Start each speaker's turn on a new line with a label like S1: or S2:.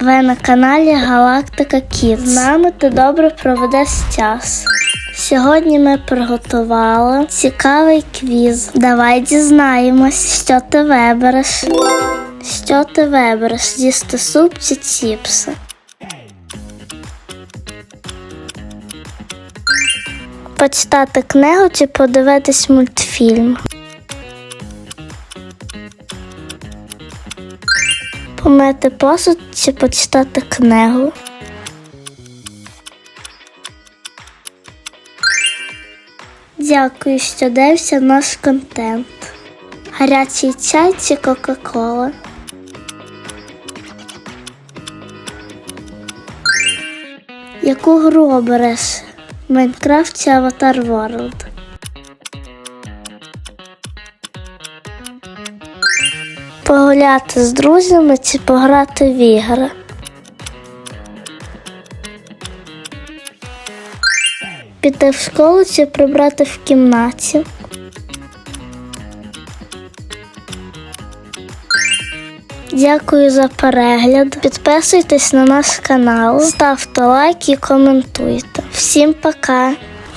S1: Ви на каналі Галактика Кіт. З нами ти добре проведеш час. Сьогодні ми приготували цікавий квіз. Давай дізнаємось, що ти вибереш. Що ти вибереш? Їсти суп чи чіпси? Почитати книгу чи подивитись мультфільм? Помити посуд чи почитати книгу? Дякую, що дивився наш контент. Гарячий чай чи Кока-Кола? Яку гру обереш? Майнкрафт чи Аватар Ворлд? Погуляти з друзями чи пограти в ігри? Піти в школу чи прибрати в кімнаті? Дякую за перегляд. Підписуйтесь на наш канал, ставте лайк і коментуйте. Всім пока!